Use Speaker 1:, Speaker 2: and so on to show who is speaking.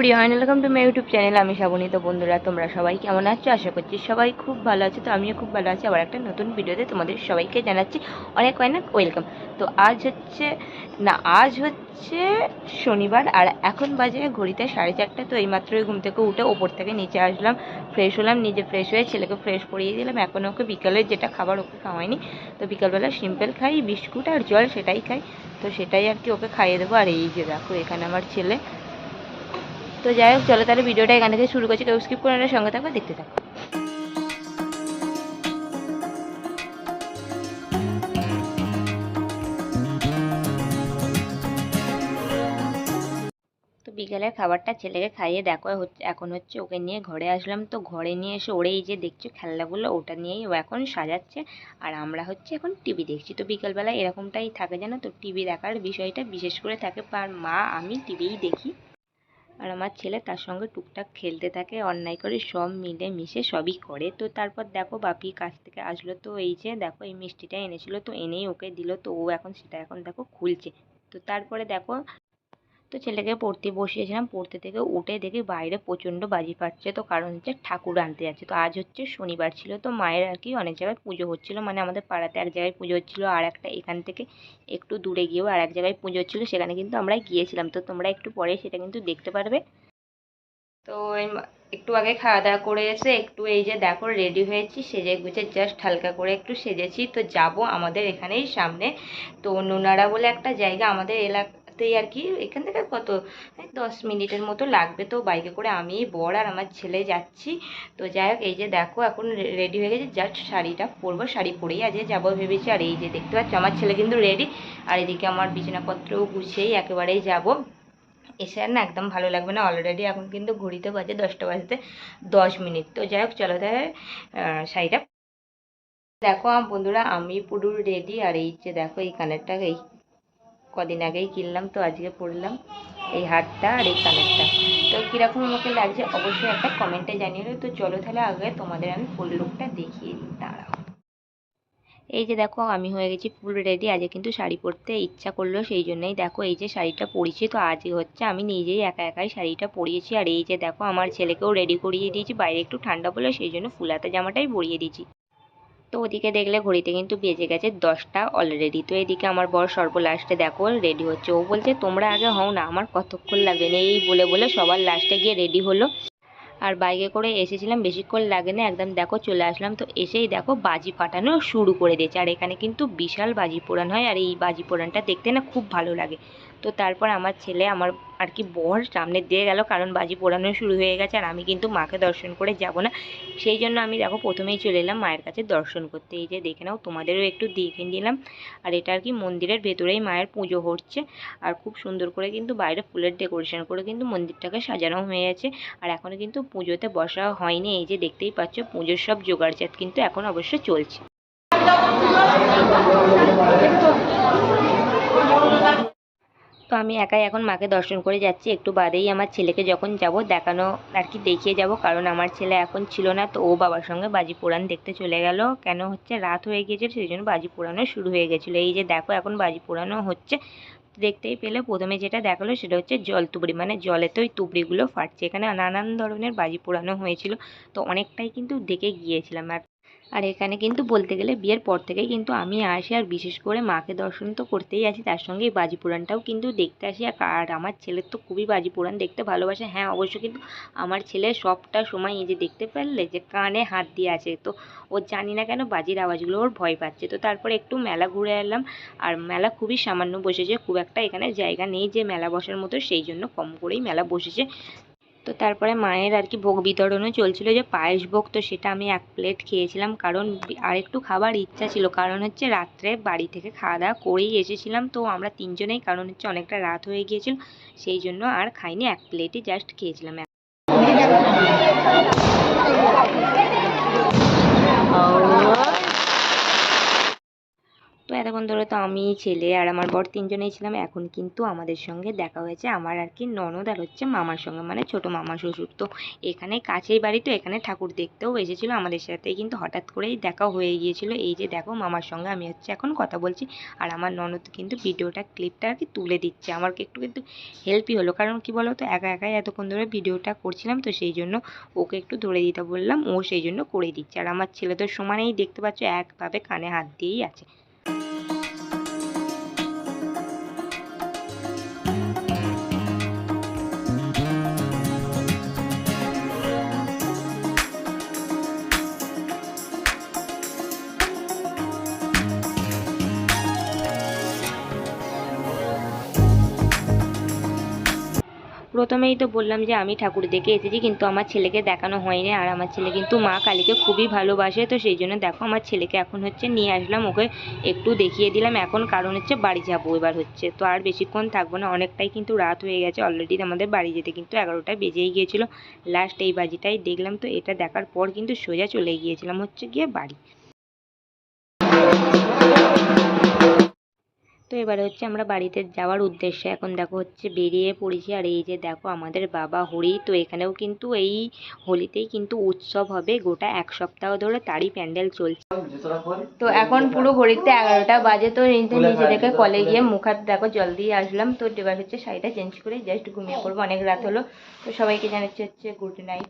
Speaker 1: Priyan welcome to my YouTube channel আমি শ্রাবণী তো বন্ধুরা, তোমরা সবাই কেমন আছো? আশা করছি সবাই খুব ভালো আছো। তো আমিও খুব ভালো আছি। আবার একটা নতুন ভিডিওতে তোমাদের সবাইকে জানাচ্ছি অনেক অনেক ওয়েলকাম তো আজ হচ্ছে, না, আজ হচ্ছে শনিবার, আর এখন বাজে ঘড়িতে সাড়ে চারটে। তো এইমাত্রই ঘুম থেকে উঠে ওপর থেকে নিচে আসলাম ফ্রেশ হলাম, নিজে ফ্রেশ হয়ে ছেলেকে ফ্রেশ করিয়ে দিলাম। এখন ওকে বিকালের যেটা খাবার ওকে খাওয়াইনি। তো বিকালবেলা সিম্পল খাই, বিস্কুট আর জল সেটাই খাই। তো সেটাই আর কি ওকে খাইয়ে দেবো। আর এই যে দেখো, এখানে আমার ছেলে তো যাই হোক, চলো তাহলে ভিডিওটা এখান থেকে শুরু করছি। কেউ স্কিপ করে না, সঙ্গে থাকবে দেখতে থাকো। বিকেলের খাবারটা ছেলেকে খাইয়ে দেখো হচ্ছে এখন হচ্ছে ওকে নিয়ে ঘরে আসলাম। তো ঘরে নিয়ে এসে ওরে এই যে দেখছ খেলনাগুলো, ওটা নিয়েই ও এখন সাজাচ্ছে। আর আমরা হচ্ছে এখন টিভি দেখছি। তো বিকেলবেলা এরকমটাই থাকে জানো তো, টিভি দেখার বিষয়টা বিশেষ করে থাকে। আর মা, আমি টিভিই দেখি। আর আমার ছেলে তার সঙ্গে টুকটাক খেলতে থাকে, অন্যায় করে সব মিলে মিশে সবই করে। তো তারপর দেখো বাপি কাছ থেকে আসলো, তো এই যে দেখো এই মিষ্টিটা এনেছিল, তো এনেই ওকে দিল, তো ও এখন সেটা এখন দেখো খুলছে। তো তারপরে দেখো তো ছেলেকে পড়তে বসিয়েছিলাম। পড়তে থেকে উঠে দেখি বাইরে প্রচণ্ড বাজি ফাটছে। তো কারণ হচ্ছে ঠাকুর আনতে যাচ্ছে। তো আজ হচ্ছে শনিবার ছিল। তো মায়ের আর কি অনেক জায়গায় পুজো হচ্ছিল। মানে আমাদের পাড়াতে এক জায়গায় পুজো হচ্ছিল আর একটা এখান থেকে একটু দূরে গিয়েও আর এক জায়গায় পুজো হচ্ছিল। সেখানে কিন্তু আমরা গিয়েছিলাম। তো তোমরা একটু পরে সেটা কিন্তু দেখতে পারবে। তো একটু আগে খাওয়া দাওয়া করে এসে একটু এই যে দেখো রেডি হয়েছি। সেজে গুছে জাস্ট হালকা করে একটু সেজেছি। তো যাব আমাদের এখানেই সামনে। তো নোনারা বলে একটা জায়গা আমাদের এলাকাতেই আর কি, এখান থেকে কত দশ মিনিটের মতো লাগবে তো বাইকে করে। আমি, বর আর আমার ছেলে যাচ্ছি। তো যাই হোক, এই যে দেখো, এখন রেডি হয়ে গেছে। জাস্ট শাড়িটা পরবো, শাড়ি পরেই আজকে যাব ভেবেছি। আর এই যে দেখতে পাচ্ছ, আমার ছেলে কিন্তু রেডি আর এদিকে আমার বিছানাপত্রও গুছিয়েই একেবারেই যাব। এসে আর না একদম ভালো লাগবে না। অলরেডি এখন কিন্তু ঘড়িতে বাজে দশটা বাজতে দশ মিনিট। তো যাই হোক, চলো তাহলে শাড়িটা দেখো। আমার বন্ধুরা, আমি পুরো রেডি আর এই যে দেখো, এই কানেরটা, এই কদিন আগেই কিনলাম, তো আজকে পরলাম এই হারটা আর এই কানেরটা তো কীরকম আমাকে লাগছে অবশ্যই একটা কমেন্টে জানিয়ে। তো চলো তাহলে আগে তোমাদের আমি ফুল লুকটা দেখিয়ে দিই, দাঁড়াও। এই যে দেখো, আমি হয়ে গেছি ফুল রেডি আজকে কিন্তু শাড়ি পরতে ইচ্ছা করল, সেই জন্যই দেখো এই যে শাড়িটা পরেছি তো আজকে হচ্ছে আমি নিজেই একা একাই শাড়িটা পরিয়েছি। আর এই যে দেখো, আমার ছেলেকেও রেডি করিয়ে দিয়েছি, বাইরে একটু ঠান্ডা বলে সেই জন্য ফুলাতে জামাটাই পরিয়ে দিয়েছি। তো ওদিকে দেখলে ঘড়িতে কিন্তু বেজে গেছে দশটা অলরেডি তো এদিকে আমার বর সর্ব লাস্টে দেখো রেডি হচ্ছে। ও বলছে, তোমরা আগে হও না, আমার কতক্ষণ লাগবে? না এই বলে বলে সবার লাস্টে গিয়ে রেডি হলো। আর বাইকে করে এসেছিলাম, বেশিক্ষণ লাগে না একদম দেখো চলে আসলাম। তো এসেই দেখো বাজি ফাটানো শুরু করে দিয়েছে। আর এখানে কিন্তু বিশাল বাজি পোড়ান হয়। আর এই বাজি পোড়ানটা দেখতে না খুব ভালো লাগে। তো তারপর আমার ছেলে আমার আর কি বর সামনে দিয়ে গেল, কারণ বাজি পোড়ানো শুরু হয়ে গেছে আর আমি কিন্তু মাকে দর্শন করে যাব না। সেই জন্য আমি দেখো প্রথমেই চলে এলাম মায়ের কাছে দর্শন করতে। এই যে দেখে নাও, তোমাদেরও একটু দেখে নিলাম। আর এটা আর কি মন্দিরের ভেতরেই মায়ের পুজো হচ্ছে। আর খুব সুন্দর করে কিন্তু বাইরে ফুলের ডেকোরেশন করে কিন্তু মন্দিরটাকে সাজানো হয়ে আছে আর এখনও কিন্তু পুজোতে বসা হয়নি। এই যে দেখতেই পাচ্ছ, পুজোর সব জোগাড়জাত কিন্তু এখন অবশ্য চলছে। তো আমি একাই এখন মাকে দর্শন করে যাচ্ছি। একটু বাদেই আমার ছেলেকে যখন যাব দেখানো আর কি দেখিয়ে যাব, কারণ আমার ছেলে এখন ছিল না, তো ও বাবার সঙ্গে বাজি পোড়ান দেখতে চলে গেল। কেন হচ্ছে? রাত হয়ে গিয়েছে সেই জন্য বাজি পোড়ানো শুরু হয়ে গেছিল। এই যে দেখো, এখন বাজি পোড়ানো হচ্ছে। দেখতেই পেলে, প্রথমে যেটা দেখাল সেটা হচ্ছে জল তুবড়ি মানে জলেতে ওই তুবড়িগুলো ফাটছে। এখানে নানান ধরনের বাজি পোড়ানো হয়েছিল। তো অনেকটাই কিন্তু দেখে গিয়েছিলাম আর আর এখানে কিন্তু বলতে গেলে বিয়ের পর থেকেই কিন্তু আমি আসি আর বিশেষ করে মাকে দর্শন তো করতেই আসি, তার সঙ্গে এই বাজি পোড়ানটাও কিন্তু দেখতে আসি। আর আমার ছেলের তো খুবই বাজি পোড়ান দেখতে ভালোবাসে। হ্যাঁ অবশ্য কিন্তু আমার ছেলে সবটা সময় এই যে দেখতে পারলে যে কানে হাত দিয়ে আছে, তো ও জানি না কেন বাজির আওয়াজগুলো ওর ভয় পাচ্ছে। তো তারপরে একটু মেলা ঘুরে এলাম আর মেলা খুবই সামান্য বসেছে, খুব একটা এখানে জায়গা নেই যে মেলা বসার মতো, সেই জন্য কম করেই মেলা বসেছে। তো তারপরে মায়ের আর কি ভোগ বিতরণও চলছিল। যে পায়েস ভোগ, তো সেটা আমি এক প্লেট খেয়েছিলাম। কারণ আর একটু খাবার ইচ্ছা ছিল। কারণ হচ্ছে রাত্রে বাড়ি থেকে খাওয়া দাওয়া করেই এসেছিলাম। তো আমরা তিনজনেই, কারণ হচ্ছে অনেকটা রাত হয়ে গিয়েছিল। সেই জন্য আর খাইনি। এক প্লেটই জাস্ট খেয়েছিলাম। এতক্ষণ ধরে তো আমি ছেলে আর আমার বর তিনজনেই ছিলাম। এখন কিন্তু আমাদের সঙ্গে দেখা হয়েছে আমার আর কি ননদ আর হচ্ছে মামার সঙ্গে মানে ছোট মামা শ্বশুর। তো এখানে কাছেই বাড়ি, তো এখানে ঠাকুর দেখতেও এসেছিল। আমাদের সাথে কিন্তু হঠাৎ করেই দেখা হয়ে গিয়েছিল। এই যে দেখো মামার সঙ্গে আমি হচ্ছে এখন কথা বলছি আর আমার ননদ কিন্তু ভিডিওটা, ক্লিপটা আর কি তুলে দিচ্ছে। আমার একটু কিন্তু হেল্পই হলো। কারণ কি বলো তো একা একাই এতক্ষণ ধরে ভিডিওটা করছিলাম, তো সেই জন্য ওকে একটু ধরে দিতে বললাম। ও সেই জন্য করে দিচ্ছে। আর আমার ছেলে তো সমানেই দেখতে পাচ্ছ, একভাবে কানে হাত দিয়েই আছে। প্রথমেই তো বললাম যে আমি ঠাকুর দেখে এসেছি, কিন্তু আমার ছেলেকে দেখানো হয়নি। আর আমার ছেলে কিন্তু মা কালীকে খুবই ভালোবাসে, তো সেই জন্য দেখো আমার ছেলেকে এখন হচ্ছে নিয়ে আসলাম, ওকে একটু দেখিয়ে দিলাম। এখন কারণ হচ্ছে বাড়ি যাব এবার হচ্ছে, তো আর বেশিক্ষণ থাকব না। অনেকটাই কিন্তু রাত হয়ে গেছে অলরেডি আমাদের বাড়ি যেতে কিন্তু এগারোটা বেজেই গিয়েছিল। লাস্ট এই বাজিটাই দেখলাম, তো এটা দেখার পর কিন্তু সোজা চলে গিয়েছিলাম হচ্ছে গিয়ে বাড়ি। তো এবারে হচ্ছে আমরা বাড়িতে যাওয়ার উদ্দেশ্যে এখন দেখো হচ্ছে বেরিয়ে পড়েছি। আর এই যে দেখো আমাদের বাবা হরি, তো এখানেও কিন্তু এই হোলিতেই কিন্তু উৎসব হবে। গোটা এক সপ্তাহ ধরে তারই প্যান্ডেল চলছে। তো এখন পুরো ঘড়িতে এগারোটা বাজে, তো নিচে থেকে কলে গিয়ে মুখ হাত দেখো, জল দিয়ে আসলাম। তো এবার হচ্ছে শাড়িটা চেঞ্জ করে জাস্ট ঘুমিয়ে পড়ব। অনেক রাত হলো। তো সবাইকে জানাচ্ছি হচ্ছে গুড নাইট